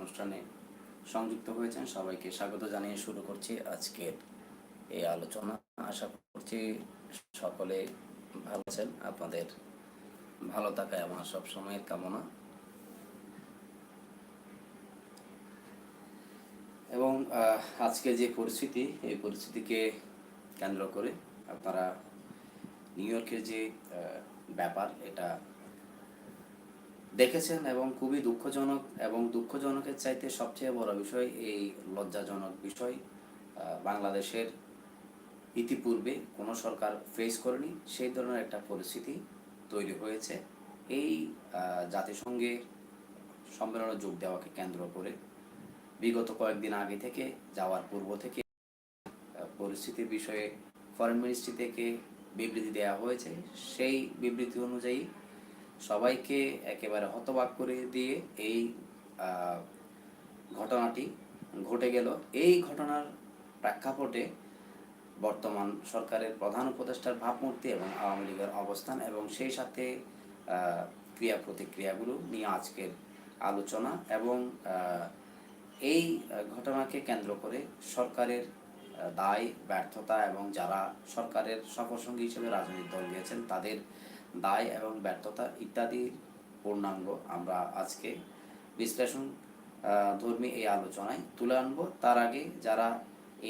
অনুষ্ঠানে সংযুক্ত হয়েছেন। সবাইকে স্বাগত জানিয়ে শুরু করছি আজকের এই আলোচনা। আশা করছি সকলে ভালো আছেন। আপনাদের ভালো থাকায় আমার সবসময়ের কামনা। এবং আজকে যে পরিস্থিতি, এই পরিস্থিতিকে কেন্দ্র করে আপনারা নিউ ইয়র্কের যে ব্যাপার, এটা দেখেছেন এবং খুবই দুঃখজনক এবং দুঃখজনকের চাইতে সবচেয়ে বড় বিষয় এই লজ্জাজনক বিষয় বাংলাদেশের ইতিপূর্বে কোনো সরকার ফেস করেনি, সেই ধরনের একটা পরিস্থিতি তৈরি হয়েছে। এই জাতিসংঘে সম্মেলনে যোগ দেওয়াকে কেন্দ্র করে বিগত কয়েকদিন আগে থেকে, যাওয়ার পূর্ব থেকে পরিস্থিতির বিষয়ে ফরেন মিনিস্ট্রি থেকে বিবৃতি দেওয়া হয়েছে। সেই বিবৃতি অনুযায়ী সবাইকে একেবারে হতবাক করে দিয়ে এই ঘটনাটি ঘটে গেল। এই ঘটনার প্রেক্ষাপটে বর্তমান সরকারের প্রধান উপদেষ্টার ভাবমূর্তি এবং আওয়ামী লীগের অবস্থান এবং সেই সাথে ক্রিয়া প্রতিক্রিয়াগুলো নিয়ে আজকের আলোচনা এবং এই ঘটনাকে কেন্দ্র করে সরকারের দায়, ব্যর্থতা এবং যারা সরকারের সফরসঙ্গী হিসেবে রাজনৈতিক দল গিয়েছেন তাদের দায় এবং ব্যর্থতা ইত্যাদির পূর্ণাঙ্গ আমরা আজকে বিশ্লেষণ ধর্মী এই আলোচনায় তুলে আনব। তার আগে যারা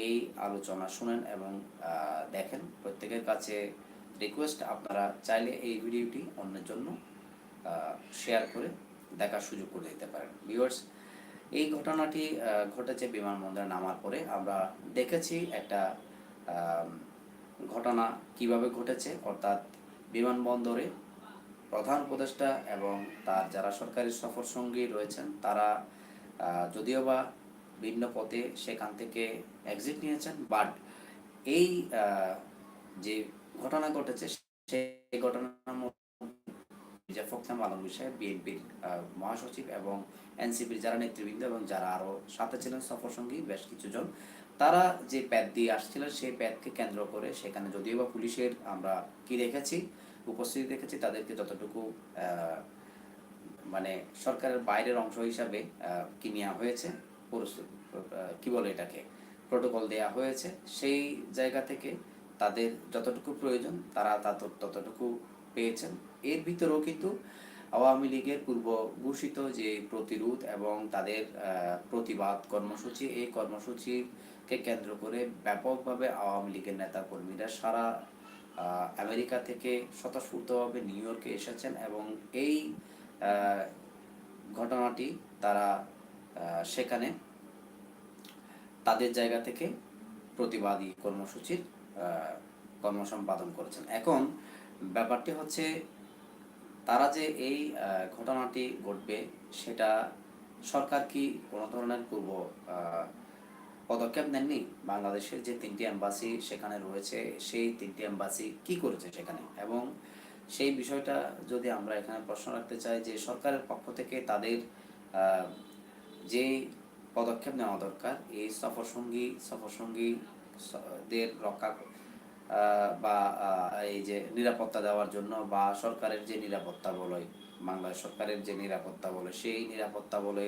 এই আলোচনা শুনেন এবং দেখেন, প্রত্যেকের কাছে রিকোয়েস্ট আপনারা চাইলে এই ভিডিওটি অন্যের জন্য শেয়ার করে দেখার সুযোগ করে দিতে পারেন। ভিউয়ার্স এই ঘটনাটি ঘটেছে বিমানবন্দরে নামার পরে। আমরা দেখেছি একটা ঘটনা কীভাবে ঘটেছে, অর্থাৎ বিমানবন্দরে প্রধান উপদেষ্টা এবং তার যারা সরকারি সফর সঙ্গী রয়েছেন, তারা যদিও বা ভিন্ন পথে সেখান থেকে এক্সিট নিয়েছেন বাট এই যে ঘটনা ঘটেছে, সেই ঘটনার মধ্যে ফখরুল আলমগীর সাহেব, বিএনপির মহাসচিব এবং এনসিপির যারা নেতৃবৃন্দ এবং যারা আরও সাথে ছিলেন সফর সঙ্গী, বেশ কিছুজন, তারা যে প্যাদ দিয়ে আসছিলেন, সেই প্যাদকে কেন্দ্র করে সেখানে যদিও বা পুলিশের আমরা কি দেখেছি উপস্থিতি দেখেছি, তাদেরকে যতটুকু মানে সরকারের বাইরের অংশ হিসাবে কি নেওয়া হয়েছে কি বলে এটাকে, প্রোটোকল দেয়া হয়েছে, সেই জায়গা থেকে তাদের যতটুকু প্রয়োজন, তারা তত- ততটুকু পেয়েছেন। এর ভিতরেও কিন্তু আওয়ামী লীগের পূর্ব ঘোষিত যে প্রতিরোধ এবং তাদের প্রতিবাদ কর্মসূচি, এই কর্মসূচিকে কেন্দ্র করে ব্যাপকভাবে আওয়ামী লীগের নেতা কর্মীরা সারা আমেরিকা থেকে স্বতঃস্ফূর্তভাবে নিউ ইয়র্কে এসেছেন এবং এই ঘটনাটি তারা সেখানে তাদের জায়গা থেকে প্রতিবাদী কর্মসূচির কর্মসম্পাদন করেছেন। এখন ব্যাপারটি হচ্ছে তারা যে এই ঘটনাটি ঘটবে সেটা সরকার কি কোনো ধরনের পূর্ব পদক্ষেপ নেননি? বাংলাদেশের যে তিনটি এম্বাসি সেখানে রয়েছে, সেই তিনটি এম্বাসি কি করেছে সেখানে? এবং সেই বিষয়টা যদি আমরা এখানে প্রশ্ন রাখতে চাই যে সরকারের পক্ষ থেকে তাদের যে পদক্ষেপ নেওয়া দরকার, এই সফরসঙ্গী সফরসঙ্গী স- দের রক্ষা বা এই যে নিরাপত্তা দেওয়ার জন্য বা সরকারের যে নিরাপত্তা বলয়, বাংলাদেশ সরকারের যে নিরাপত্তা বলে সেই নিরাপত্তা বলে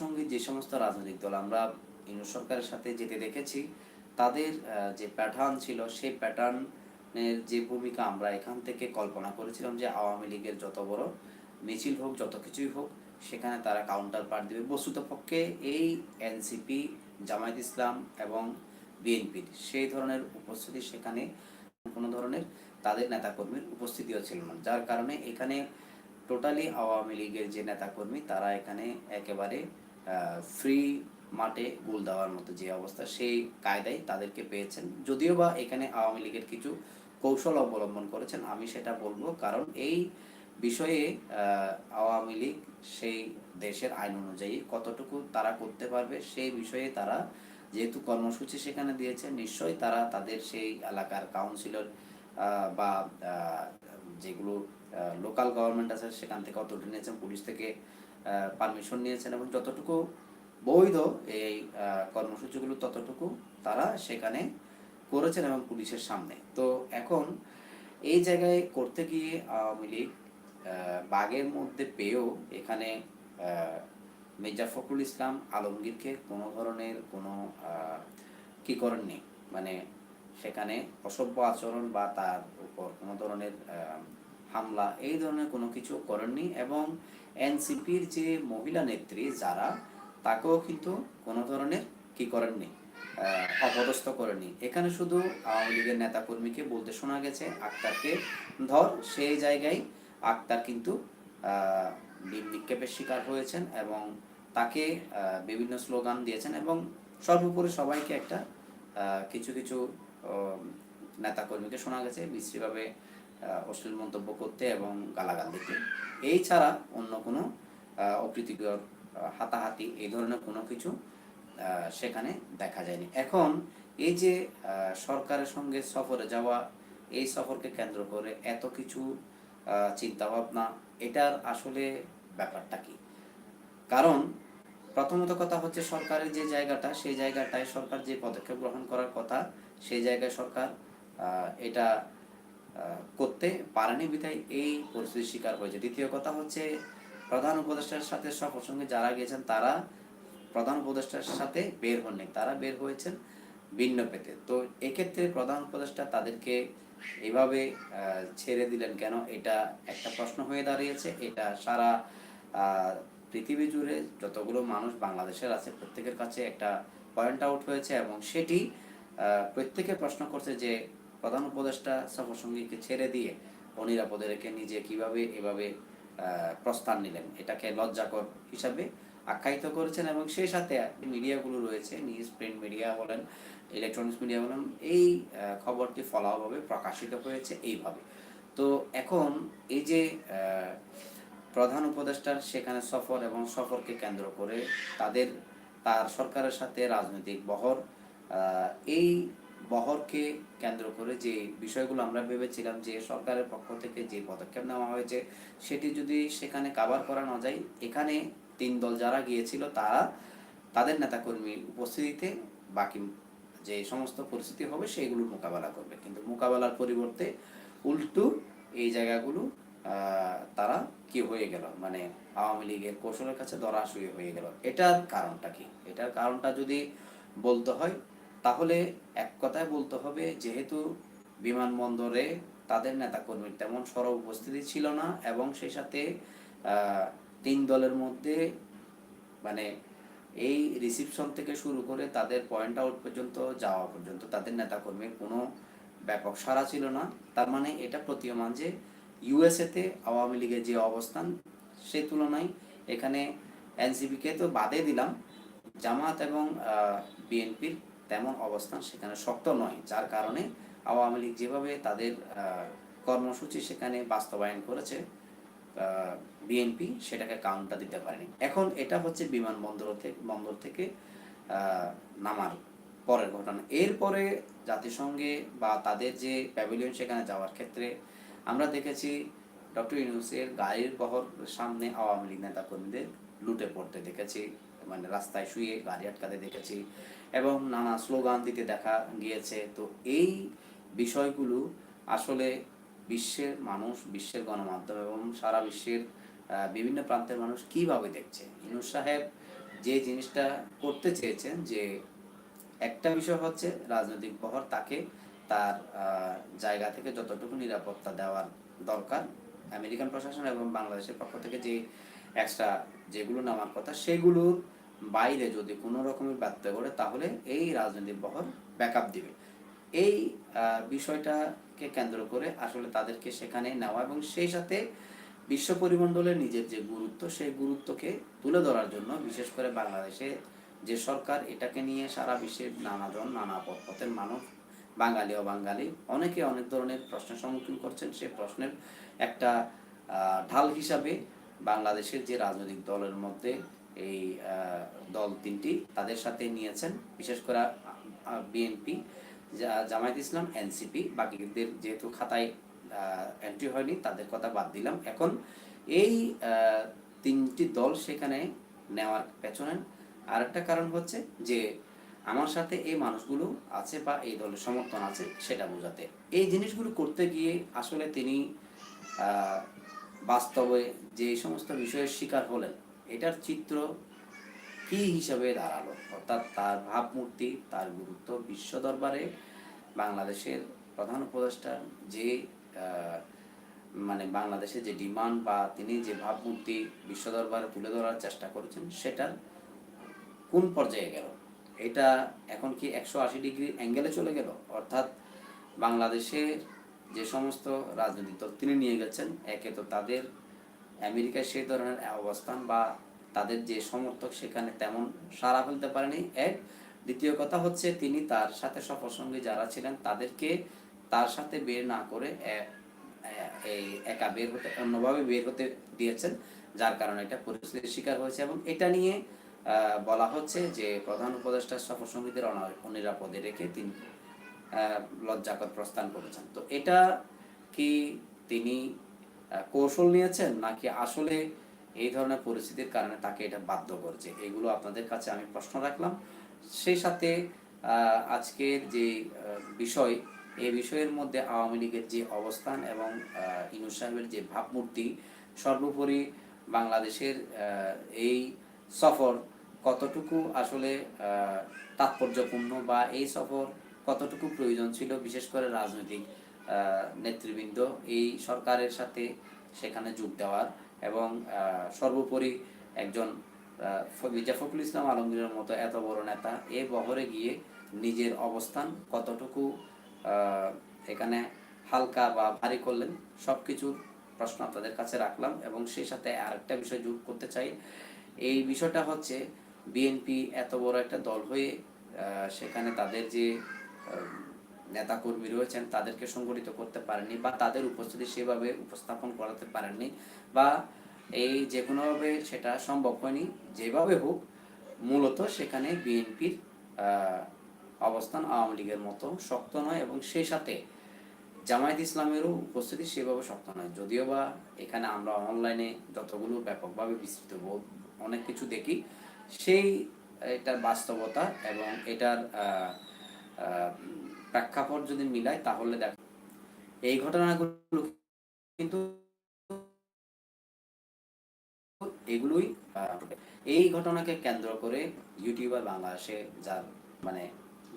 সঙ্গে যে সমস্ত রাজনৈতিক দল, আমরা ইউনিট সরকারের সাথে যেতে দেখেছি, তাদের যে প্যাটার্ন ছিল, সেই প্যাটার্নের যে ভূমিকা আমরা এখান থেকে কল্পনা করেছিলাম যে আওয়ামী লীগের যত বড় মিছিল হোক, যত কিছুই হোক, সেখানে তারা কাউন্টার পার্ট দেবে। বস্তুত পক্ষে এই এনসিপি জামায়াত ইসলাম এবং বিএনপির সেই ধরনের উপস্থিতি সেখানে কোনো ধরনের তাদের নেতাকর্মীর উপস্থিতিও ছিল না। যার কারণে এখানে টোটালি আওয়ামী লীগের যে নেতাকর্মী, তারা এখানে একেবারে ফ্রি মাঠে গোল দেওয়ার মতো যে অবস্থা, সেই কায়দায় তাদেরকে পেয়েছেন। যদিও বা এখানে আওয়ামী লীগের কিছু কৌশল অবলম্বন করেছেন, আমি সেটা বলব কারণ এই বিষয়ে আওয়ামী লীগ সেই দেশের আইন অনুযায়ী কতটুকু তারা করতে পারবে, সেই বিষয়ে তারা যেহেতু কর্মসূচি সেখানে দিয়েছে, নিশ্চয়ই তারা তাদের সেই এলাকার কাউন্সিলর বা যেগুলো লোকাল গভর্নমেন্ট আছে সেখান থেকে অত নিয়েছেন, পুলিশ থেকে পারমিশন নিয়েছেন এবং যতটুকু বৈধ এই কর্মসূচিগুলো ততটুকু তারা সেখানে করেছেন এবং পুলিশের সামনে। তো এখন এই জায়গায় করতে গিয়ে আওয়ামী লীগ বাগের মধ্যে পেয়েও এখানে মির্জা ফখরুল ইসলাম আলমগীরকে কোনো ধরনের কোনো কি করেননি? মানে সেখানে অসভ্য আচরণ বা তার উপর কোনো ধরনের হামলা, এই ধরনের কোনো কিছু করেননি এবং এনসিপির যে মহিলা নেত্রী যারা তাকেও কিন্তু কোনো ধরনের কি করেননি অপদস্থ করেনি এখানে শুধু আওয়ামী লীগের নেতাকর্মীকে বলতে শোনা গেছে, আক্তারকে। ধর, সেই জায়গায় আক্তার কিন্তু নিক্ষেপের শিকার হয়েছেন এবং তাকে বিভিন্ন স্লোগান দিয়েছেন এবং সর্বোপরি সবাইকে একটা কিছু কিছু নেতাকর্মীকে শোনা গেছে বিশ্রীভাবে অশ্লীল মন্তব্য করতে এবং গালাগাল দিতে। এই ছাড়া অন্য কোনো অপ্রীতিকর হাতাহাতি, এই ধরনের কোনো কিছু সেখানে দেখা যায়নি। এখন এই যে সরকারের সঙ্গে সফরে যাওয়া, এই সফরকে কেন্দ্র করে এত কিছু চিন্তা ভাবনা এটার আসলে ব্যাপারটা কি? কারণ প্রথমত কথা হচ্ছে সরকারের যে জায়গাটা, সেই জায়গাটায় সরকার যে পদক্ষেপ গ্রহণ করার কথা, সেই জায়গায় সরকার এটা করতে পারেনি বিধায় এই পরিস্থিতির শিকার হয়েছে। দ্বিতীয় কথা হচ্ছে প্রধান উপদেষ্টার সাথে সফরসঙ্গে যারা গিয়েছেন, তারা প্রধান উপদেষ্টার সাথে বের হননি। তারা বের হয়েছেন ভিন্ন পেতে। তো এক্ষেত্রে প্রধান উপদেষ্টা তাদেরকে এভাবে ছেড়ে দিলেন কেন? এটা একটা প্রশ্ন হয়ে দাঁড়িয়েছে। এটা সারা পৃথিবী জুড়ে যতগুলো মানুষ বাংলাদেশের আছে, প্রত্যেকের কাছে একটা পয়েন্ট আউট হয়েছে এবং সেটি প্রত্যেকে প্রশ্ন করছে যে প্রধান উপদেষ্টা সফর সঙ্গীকে ছেড়ে দিয়ে অনিরাপদে রেখে নিজে কীভাবে, এভাবে প্রস্থান নিলেন। এটাকে লজ্জাকর হিসাবে আখ্যায়িত করেছেন এবং সেই সাথে মিডিয়াগুলো রয়েছে, নিউজ, প্রিন্ট মিডিয়া বলেন, ইলেকট্রনিক্স মিডিয়া বলেন, এই খবরটি ফলাভাবে প্রকাশিত হয়েছে এইভাবে। তো এখন এই যে প্রধান উপদেষ্টার সেখানে সফর এবং সফরকে কেন্দ্র করে তাদের, তার সরকারের সাথে রাজনৈতিক বহর এই বহরকে কেন্দ্র করে যে বিষয়গুলো আমরা ভেবেছিলাম যে সরকারের পক্ষ থেকে যে পদক্ষেপ নেওয়া হয়েছে, সেটি যদি সেখানে কাভার করা না যায়, এখানে তিন দল যারা গিয়েছিল তারা তাদের নেতাকর্মীর উপস্থিতিতে বাকি যে সমস্ত পরিস্থিতি হবে সেইগুলোর মোকাবেলা করবে। কিন্তু মোকাবেলার পরিবর্তে উল্টু এই জায়গাগুলো তারা কি হয়ে গেল? মানে আওয়ামী লীগের কৌশলের কাছে দরাশুয়ে হয়ে গেল। এটার কারণটা কি? এটার কারণটা যদি বলতে হয় তাহলে এক কথায় বলতে হবে, যেহেতু বিমানবন্দরে তাদের নেতাকর্মীর তেমন সরব উপস্থিতি ছিল না এবং সেই সাথে তিন দলের মধ্যে মানে এই রিসিপশন থেকে শুরু করে তাদের পয়েন্ট আউট পর্যন্ত যাওয়া পর্যন্ত তাদের নেতাকর্মীর কোনো ব্যাপক সাড়া ছিল না। তার মানে এটা প্রতীয়মান যে ইউএসএতে আওয়ামী লীগের যে অবস্থান সে তুলনায় এখানে এনসিপিকে তো বাদে দিলাম। জামাত এবং বিএনপির তেমন অবস্থান সেখানে শক্ত নয়, যার কারণে আওয়ামী লীগ যেভাবে তাদের কর্মসূচি সেখানে বাস্তবায়ন করেছে বিএনপি সেটাকে কাউন্টার দিতে পারেনি। এখন এটা হচ্ছে বিমানবন্দর থেকে, বন্দর থেকে নামার পরের ঘটনা। এরপরে জাতিসংঘে বা তাদের যে প্যাভিলিয়ন সেখানে যাওয়ার ক্ষেত্রে আমরা দেখেছি ডক্টর ইউনুসের গাড়ির বহর সামনে আওয়ামী লীগ নেতা কর্মীদের লুটে পড়তে দেখেছি মানে রাস্তায় শুয়ে গাড়ি আটকাতে দেখেছি। এবং নানা স্লোগান দিতে দেখা গিয়েছে। তো এই বিষয়গুলো আসলে বিশ্বের মানুষ, বিশ্বের গণমাধ্যম এবং সারা বিশ্বের বিভিন্ন প্রান্তের মানুষ কীভাবে দেখছে? ইনুস সাহেব যে জিনিসটা করতে চেয়েছেন যে একটা বিষয় হচ্ছে রাজনৈতিক বহর তাকে তার জায়গা থেকে যতটুকু নিরাপত্তা দেওয়ার দরকার আমেরিকান প্রশাসন এবং বাংলাদেশের পক্ষ থেকে যে এক্সট্রা যেগুলো নামার কথা, সেগুলোর বাইরে যদি কোনো রকমের ব্যত্যয় করে, তাহলে এই রাজনৈতিক বহর ব্যাকআপ দিবে। এই বিষয়টাকে কেন্দ্র করে আসলে তাদেরকে সেখানে নেওয়া এবং সেই সাথে বিশ্ব পরিমণ্ডলের নিজের যে গুরুত্ব, সেই গুরুত্বকে তুলে ধরার জন্য বিশেষ করে বাংলাদেশে যে সরকার, এটাকে নিয়ে সারা বিশ্বের নানাজন নানা পথ পথের মানুষ, বাঙালি, অবাঙালি, অনেকে অনেক ধরনের প্রশ্নের সম্মুখীন করছেন। সেই প্রশ্নের একটা ঢাল হিসাবে বাংলাদেশের যে রাজনৈতিক দলের মধ্যে এই দল তিনটি তাদের সাথে নিয়েছেন। বিশেষ করে বিএনপি জামায়াত ইসলাম এনসিপি বাকিদের যেহেতু খাতায় এন্ট্রি হয়নি, তাদের কথা বাদ দিলাম। এখন এই তিনটি দল সেখানে নেওয়ার পেছনে আরেকটা কারণ হচ্ছে যে, আমার সাথে এই মানুষগুলো আছে বা এই দলের সমর্থন আছে সেটা বোঝাতে। এই জিনিসগুলো করতে গিয়ে আসলে তিনি বাস্তবে যে সমস্ত বিষয়ের শিকার হলেন এটার চিত্র কি হিসাবে দাঁড়াল? অর্থাৎ তার ভাবমূর্তি, তার গুরুত্ব বিশ্ব দরবারে বাংলাদেশের প্রধান উপদেষ্টার যে মানে বাংলাদেশের যে ডিমান্ড বা তিনি যে ভাবমূর্তি বিশ্ব দরবারে তুলে ধরার চেষ্টা করেছেন, সেটার কোন পর্যায়ে গেল? এটা এখন কি একশো আশি ডিগ্রি অ্যাঙ্গেলে চলে গেল? অর্থাৎ বাংলাদেশের যে সমস্ত রাজনৈতিক দল তিনি নিয়ে গেছেন, একে তো তাদের আমেরিকায় সেই ধরনের অবস্থান বা তাদের যে সমর্থক সেখানে তেমন সাড়া ফেলতে পারেনি। এক, দ্বিতীয় কথা হচ্ছে তিনি তার সাথে সফরসঙ্গী যারা ছিলেন তাদেরকে তার সাথে বের না করে এই একা বের হতে, অন্যভাবে বের হতে দিয়েছেন, যার কারণে এটা পরিস্থিতির শিকার হয়েছে এবং এটা নিয়ে বলা হচ্ছে যে প্রধান উপদেষ্টা সফরসঙ্গীদের অনা- অনিরাপদে রেখে তিনি লজ্জাকর প্রস্থান করেছেন। তো এটা কি তিনি কৌশল নিয়েছেন নাকি আসলে এই ধরনের পরিস্থিতির কারণে তাকে এটা বাধ্য করছে? এগুলো আপনাদের কাছে আমি প্রশ্ন রাখলাম। সেই সাথে আজকের যে বিষয় এই বিষয়ের মধ্যে আওয়ামী লীগের যে অবস্থান এবং ইনু সাহেবের যে ভাবমূর্তি, সর্বোপরি বাংলাদেশের এই সফর কতটুকু আসলে তাৎপর্যপূর্ণ বা এই সফর কতটুকু প্রয়োজন ছিল, বিশেষ করে রাজনৈতিক নেতৃবৃন্দ এই সরকারের সাথে সেখানে যোগ দেওয়ার এবং সর্বোপরি একজন মির্জা ফখরুল ইসলাম আলমগীরের মতো এত বড় নেতা এ বহরে গিয়ে নিজের অবস্থান কতটুকু এখানে হালকা বা ভারী করলেন সব কিছুর প্রশ্ন আপনাদের কাছে রাখলাম এবং সেই সাথে আরেকটা বিষয় যোগ করতে চাই। এই বিষয়টা হচ্ছে বিএনপি এত বড় একটা দল হয়ে সেখানে তাদের যে নেতাকর্মী রয়েছেন, তাদেরকে সংগঠিত করতে পারেননি বা তাদের উপস্থিতি সেভাবে উপস্থাপন করাতে পারেননি বা এই যে কোনোভাবে সেটা সম্ভব হয়নি। যেভাবে হোক, মূলত সেখানে বিএনপির অবস্থান আওয়ামী লীগের মতো শক্ত নয় এবং সেই সাথে জামায়াত ইসলামেরও উপস্থিতি সেভাবে শক্ত নয়। যদিও বা এখানে আমরা অনলাইনে যতগুলো ব্যাপকভাবে বিস্তৃত অনেক কিছু দেখি, সেই এটার বাস্তবতা এবং এটার প্রেক্ষাপট যদি মিলাই তাহলে দেখ, এই ঘটনাগুলো কিন্তু এগুলোই এই ঘটনাকে কেন্দ্র করে ইউটিউবার বাংলাদেশে যার মানে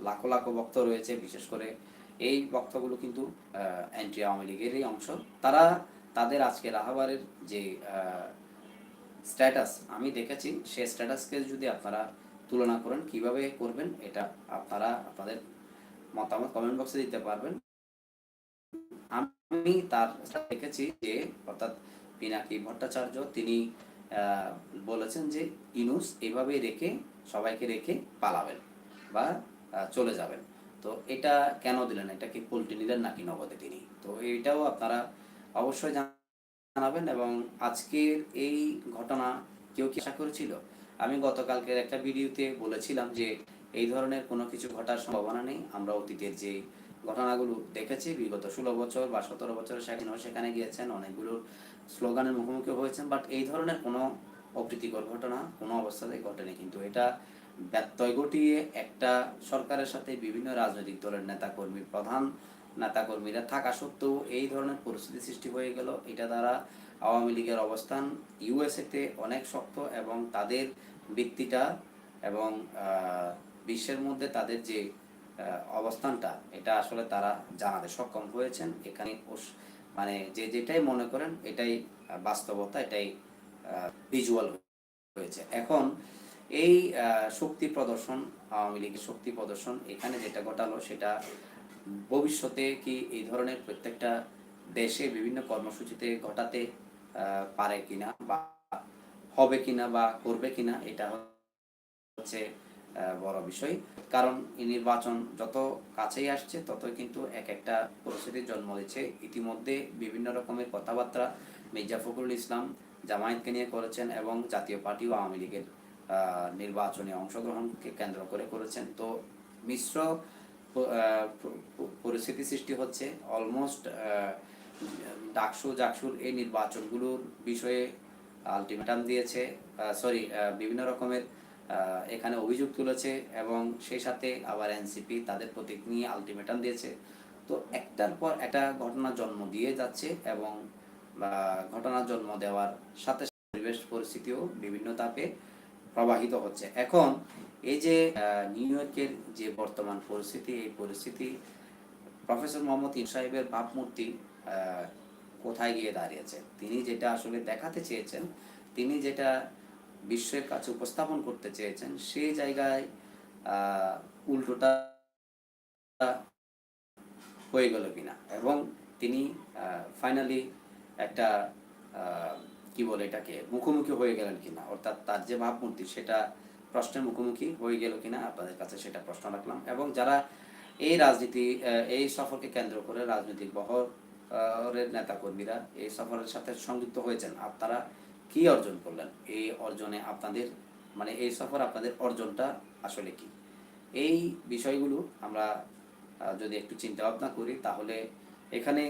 লাখো লাখো ভক্ত রয়েছে, বিশেষ করে এই বক্তগুলো কিন্তু অ্যান্টি আওয়ামী লীগেরই অংশ। তারা তাদের আজকে রাহাবারের যে স্ট্যাটাস আমি দেখেছি সেই স্ট্যাটাসকে যদি আপনারা তুলনা করেন, কীভাবে করবেন, এটা আপনারা, আপনাদের মতামত কমেন্ট বক্সে দিতে পারবেন। আমি তার দেখেছি যে, অর্থাৎ পিনাকি ভট্টাচার্য তিনি বলেছেন যে, ইনুস এভাবে রেখে, সবাইকে রেখে পালাবেন বা চলে যাবেন। তো এটা কেন দিলেন? এটা কি পোল্ট্রি নিলেন নাকি নগদে তিনি? তো এটাও আপনারা অবশ্যই জানাবেন এবং আজকের এই ঘটনা কেউ কি আশা করেছিল? আমি গতকালকের একটা ভিডিওতে বলেছিলাম যে এই ধরনের কোনো কিছু ঘটার সম্ভাবনা নেই। আমরা অতীতের যে ঘটনাগুলো দেখেছি, বিগত ষোলো বছর বা সতেরো বছর সেখানে সেখানে গিয়েছেন, অনেকগুলো স্লোগানের মুখোমুখি হয়েছেন বাট এই ধরনের কোনো অপ্রীতিকর ঘটনা কোনো অবস্থাতে ঘটেনি। কিন্তু এটা ব্যত্যয় ঘটিয়ে একটা সরকারের সাথে বিভিন্ন রাজনৈতিক দলের নেতাকর্মী, প্রধান নেতাকর্মীরা থাকা সত্ত্বেও এই ধরনের পরিস্থিতি সৃষ্টি হয়ে গেল। এটা দ্বারা আওয়ামী লীগের অবস্থান ইউএসএতে অনেক শক্ত এবং তাদের ব্যক্তিটা এবং বিশ্বের মধ্যে তাদের যে অবস্থানটা, এটা আসলে তারা জানাতে সক্ষম হয়েছেন। এখানে মানে যে যেটাই মনে করেন, এটাই বাস্তবতা, এটাই ভিজুয়াল হয়েছে। এখন এই শক্তি প্রদর্শন, আওয়ামী লীগের শক্তি প্রদর্শন, এখানে যেটা ঘটালো, সেটা ভবিষ্যতে কি এই ধরনের প্রত্যেকটা দেশে বিভিন্ন কর্মসূচিতে ঘটাতে পারে কিনা বা হবে কিনা বা করবে কিনা, এটা হচ্ছে বড় বিষয়। কারণ এই নির্বাচন যত কাছেই আসছে, ততই কিন্তু এক একটা পরিস্থিতির জন্ম দিচ্ছে। ইতিমধ্যে বিভিন্ন রকমের কথাবার্তা মির্জা ফখরুল ইসলাম জামায়াতকে নিয়ে করেছেন এবং জাতীয় পার্টি ও আওয়ামী লীগের নির্বাচনে অংশগ্রহণকে কেন্দ্র করে করেছেন। তো মিশ্র পরিস্থিতি সৃষ্টি হচ্ছে। অলমোস্ট ডাকসু জাকসুর এই নির্বাচনগুলোর বিষয়ে আলটিমেটাম দিয়েছে। সরি বিভিন্ন রকমের এখানে অভিযোগ তুলেছে এবং সেই সাথে আবার এনসিপি তাদের প্রতীক নিয়ে আলটিমেটাম দিয়েছে। তো একটার পর একটা ঘটনা জন্ম দিয়ে যাচ্ছে এবং, বা ঘটনা জন্ম দেওয়ার সাথে পরিবেশ পরিস্থিতিও বিভিন্ন তাপে প্রবাহিত হচ্ছে। এখন এই যে নিউ ইয়র্কের যে বর্তমান পরিস্থিতি, এই পরিস্থিতি, প্রফেসর মোহাম্মদ ইন সাহেবের ভাবমূর্তি কোথায় গিয়ে দাঁড়িয়েছে? তিনি যেটা আসলে দেখাতে চেয়েছেন, তিনি যেটা বিশ্বের কাছে উপস্থাপন করতে চেয়েছেন, সেই জায়গায় উল্টোটা হয়ে গেল কিনা? এবং তিনি ফাইনালি একটা কি বলে এটাকে, মুখোমুখি হয়ে গেলেন কিনা? অর্থাৎ তার যে ভাবমূর্তি, সেটা প্রশ্নের মুখোমুখি হয়ে গেল কিনা? আপনাদের কাছে সেটা প্রশ্ন রাখলাম। এবং যারা এই রাজনীতি এই সফরকে কেন্দ্র করে রাজনৈতিক বহরের নেতাকর্মীরা এই সফরের সাথে সংযুক্ত হয়েছেন, আপনারা কি অর্জন করলেন? এই অর্জনে আপনাদের মানে এই সফর আপনাদের অর্জনটা আসলে কি? এই বিষয়গুলো আমরা যদি একটু চিন্তা ভাবনা করি, তাহলে এখানে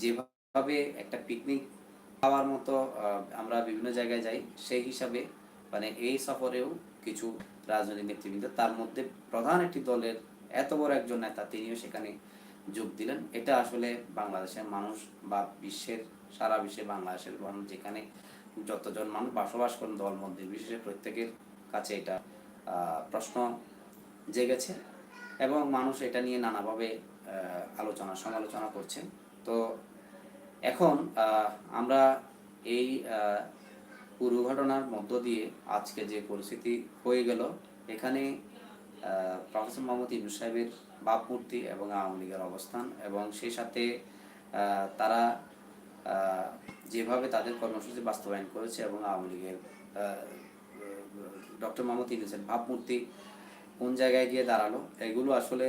যেভাবে একটা পিকনিক খাওয়ার মতো আমরা বিভিন্ন জায়গায় যাই, সেই হিসাবে মানে এই সফরেও কিছু রাজনৈতিক নেতৃবৃন্দ, তার মধ্যে প্রধান একটি দলের এত বড় একজন নেতা, তিনিও সেখানে যোগ দিলেন। এটা আসলে বাংলাদেশের মানুষ বা বিশ্বের সারা বিশ্বে বাংলাদেশের মানুষ যেখানে যতজন মানুষ বসবাস করেন দল মধ্যে বিশেষে প্রত্যেকের কাছে এটা প্রশ্ন জেগেছে এবং মানুষ এটা নিয়ে নানাভাবে আলোচনা সমালোচনা করছেন। তো এখন আমরা এই আহ, পুরো ঘটনার মধ্য দিয়ে আজকে যে পরিস্থিতি হয়ে গেল এখানে প্রফেসর মোহাম্মদ ইউনুস সাহেবের ভাবমূর্তি এবং আওয়ামী লীগের অবস্থান এবং সেই সাথে তারা যেভাবে তাদের কর্মসূচি বাস্তবায়ন করেছে এবং আওয়ামী লীগের ডক্টর মোহাম্মদ ইউনুসের ভাবমূর্তি কোন জায়গায় গিয়ে দাঁড়াল, এগুলো আসলে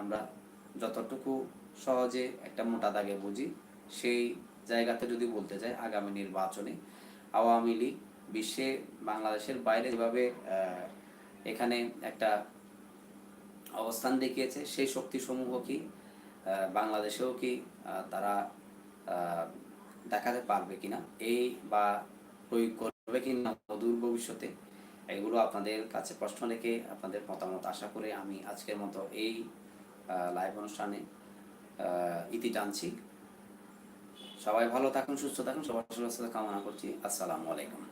আমরা যতটুকু সহজে একটা মোটা দাগে বুঝি, সেই জায়গাতে যদি বলতে যাই, আগামী নির্বাচনে আওয়ামী লীগ বিশ্বে বাংলাদেশের বাইরে যেভাবে এখানে একটা অবস্থান দেখিয়েছে, সেই শক্তিসমূহ কি বাংলাদেশেও কি তারা দেখাতে পারবে কিনা, এই বা প্রয়োগ করবে কিনা অদূর ভবিষ্যতে, এগুলো আপনাদের কাছে প্রশ্ন রেখে আপনাদের মতামত আশা করে আমি আজকের মতো এই লাইভ অনুষ্ঠানে ইতি টানছি। সবাই ভালো থাকুন, সুস্থ থাকুন, সবার সুস্থ কামনা করছি। আসসালামু আলাইকুম।